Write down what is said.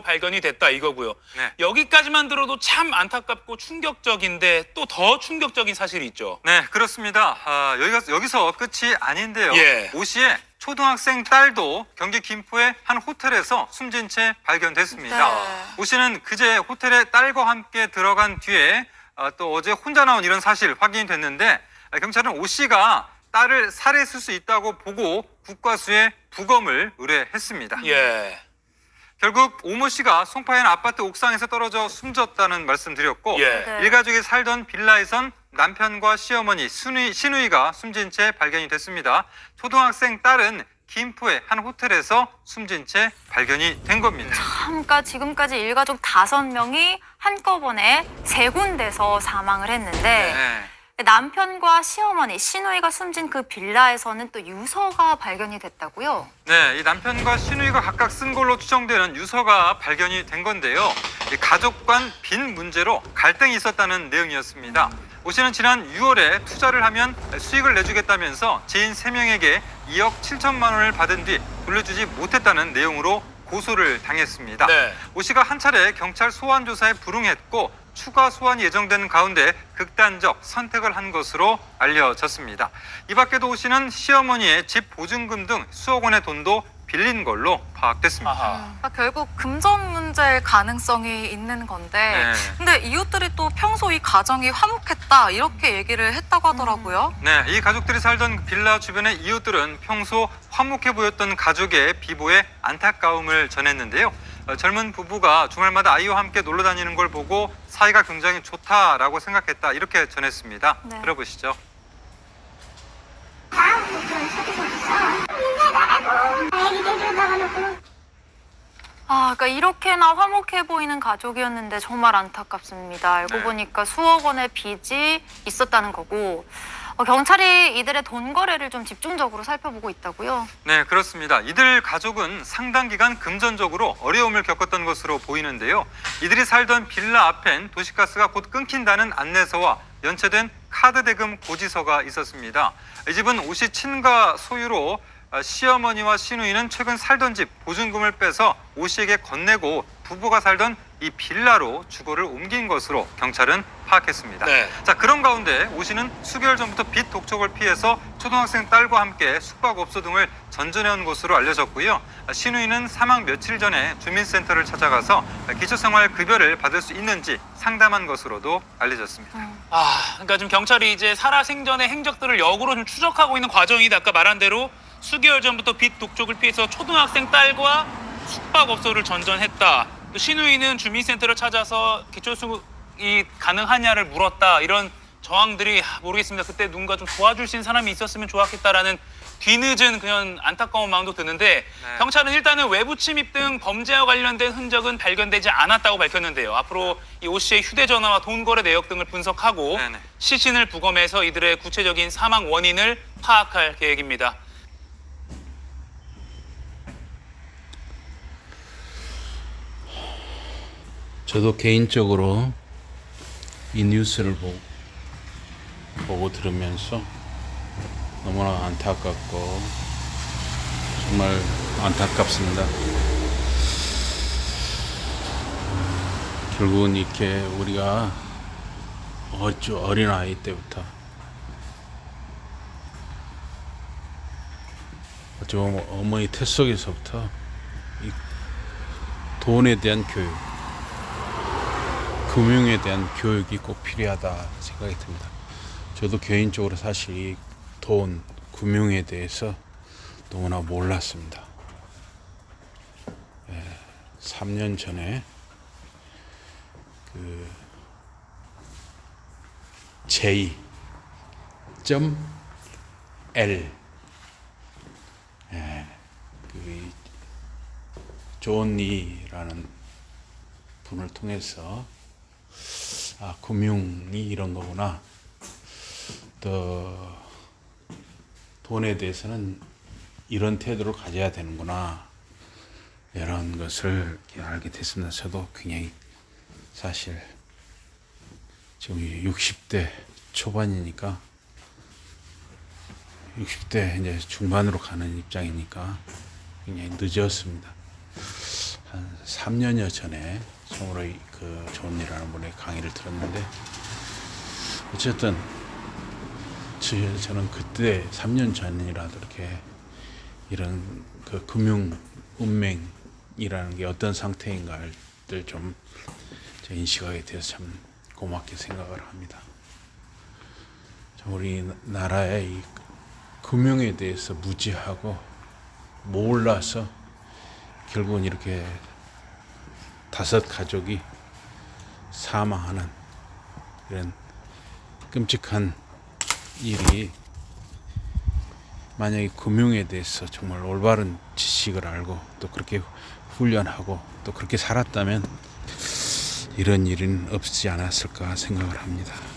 발견이 됐다 이거고요. 네. 여기까지만 들어도 참 안타깝고 충격적인데 또 더 충격적인 사실이 있죠. 네, 그렇습니다. 아, 여기가, 여기서 끝이 아닌데요. 예. 오 씨의 초등학생 딸도 경기 김포의 한 호텔에서 숨진 채 발견됐습니다. 네. 오 씨는 그제 호텔에 딸과 함께 들어간 뒤에 아, 또 어제 혼자 나온 이런 사실 확인이 됐는데 아, 경찰은 오 씨가 딸을 살해했을 수 있다고 보고 국과수에 부검을 의뢰했습니다. 예. 결국 오모 씨가 송파현 아파트 옥상에서 떨어져 숨졌다는 말씀드렸고 예. 네. 일가족이 살던 빌라에선 남편과 시어머니 순위, 신우이가 숨진 채 발견이 됐습니다. 초등학생 딸은 김포의 한 호텔에서 숨진 채 발견이 된 겁니다. 참까 지금까지 일가족 다섯 명이 한꺼번에 세 군데서 사망을 했는데 네. 남편과 시어머니, 시누이가 숨진 그 빌라에서는 또 유서가 발견이 됐다고요. 네, 이 남편과 시누이가 각각 쓴 걸로 추정되는 유서가 발견이 된 건데요. 이 가족 간 빈 문제로 갈등이 있었다는 내용이었습니다. 오 씨는 지난 6월에 투자를 하면 수익을 내주겠다면서 지인 3명에게 2억 7천만 원을 받은 뒤 돌려주지 못했다는 내용으로 고소를 당했습니다. 네. 오 씨가 한 차례 경찰 소환 조사에 불응했고 추가 소환이 예정되는 가운데 극단적 선택을 한 것으로 알려졌습니다. 이 밖에도 오 씨는 시어머니의 집 보증금 등 수억 원의 돈도 빌린 걸로 파악됐습니다. 아하. 그러니까 결국 금전 문제일 가능성이 있는 건데 네. 근데 이웃들이 또 평소 이 가정이 화목했다 이렇게 얘기를 했다고 하더라고요. 네, 이 가족들이 살던 빌라 주변의 이웃들은 평소 화목해 보였던 가족의 비보에 안타까움을 전했는데요. 어, 젊은 부부가 주말마다 아이와 함께 놀러 다니는 걸 보고 사이가 굉장히 좋다라고 생각했다 이렇게 전했습니다. 네. 들어보시죠. 아, 그러니까 이렇게나 화목해 보이는 가족이었는데 정말 안타깝습니다. 알고 네. 보니까 수억 원의 빚이 있었다는 거고 어, 경찰이 이들의 돈 거래를 좀 집중적으로 살펴보고 있다고요. 네, 그렇습니다. 이들 가족은 상당 기간 금전적으로 어려움을 겪었던 것으로 보이는데요. 이들이 살던 빌라 앞엔 도시가스가 곧 끊긴다는 안내서와 연체된 카드 대금 고지서가 있었습니다. 이 집은 오씨 친가 소유로 아, 시어머니와 시누이는 최근 살던 집 보증금을 빼서 오 씨에게 건네고 부부가 살던 이 빌라로 주거를 옮긴 것으로 경찰은 파악했습니다. 네. 자 그런 가운데 오 씨는 수개월 전부터 빚 독촉을 피해서 초등학생 딸과 함께 숙박업소 등을 전전해온 것으로 알려졌고요. 신우이는 사망 며칠 전에 주민센터를 찾아가서 기초생활 급여를 받을 수 있는지 상담한 것으로도 알려졌습니다. 아, 그러니까 지금 경찰이 이제 살아생전의 행적들을 역으로 좀 추적하고 있는 과정이다. 아까 말한 대로 수개월 전부터 빚 독촉을 피해서 초등학생 딸과 숙박업소를 전전했다. 또 신우이는 주민센터를 찾아서 기초수급이 가능하냐를 물었다. 이런 저항들이 아, 모르겠습니다. 그때 누군가 좀 도와줄 수 있는 사람이 있었으면 좋았겠다라는 뒤늦은 그냥 안타까운 마음도 드는데 네. 경찰은 일단은 외부 침입 등 범죄와 관련된 흔적은 발견되지 않았다고 밝혔는데요. 앞으로 이 오 씨의 휴대전화와 돈 거래 내역 등을 분석하고 네 네. 시신을 부검해서 이들의 구체적인 사망 원인을 파악할 계획입니다. 저도 개인적으로 이 뉴스를 보고, 보고 들으면서 너무나 안타깝고 정말 안타깝습니다. 결국은 이렇게 우리가 어쭈 어린 아이 때부터 어찌 보면 어머니 태 속에서부터 이 돈에 대한 교육 금융에 대한 교육이 꼭 필요하다 생각이 듭니다. 저도 개인적으로 사실 이 돈, 금융에 대해서 너무나 몰랐습니다. 예, 3년 전에 그 J. L 예, 그 존니라는 분을 통해서 아, 금융이 이런 거구나. 또 돈에 대해서는 이런 태도를 가져야 되는구나. 이런 것을 알게 됐습니다. 저도 굉장히 사실 지금 60대 초반이니까 60대 이제 중반으로 가는 입장이니까 굉장히 늦었습니다. 한 3년여 전에 성으로 그 좋은 일하는 분의 강의를 들었는데 어쨌든 저- 저는 그때 3년 전이라도 이렇게 이런 그 금융 운명이라는 게 어떤 상태인가를 좀제 인식하게 돼서 참 고맙게 생각을 합니다. 참 우리 나라의 이 금융에 대해서 무지하고 몰라서 결국은 이렇게 다섯 가족이 사망하는 이런 끔찍한 일이 만약에 금융에 대해서 정말 올바른 지식을 알고 또 그렇게 훈련하고 또 그렇게 살았다면 이런 일은 없지 않았을까 생각을 합니다.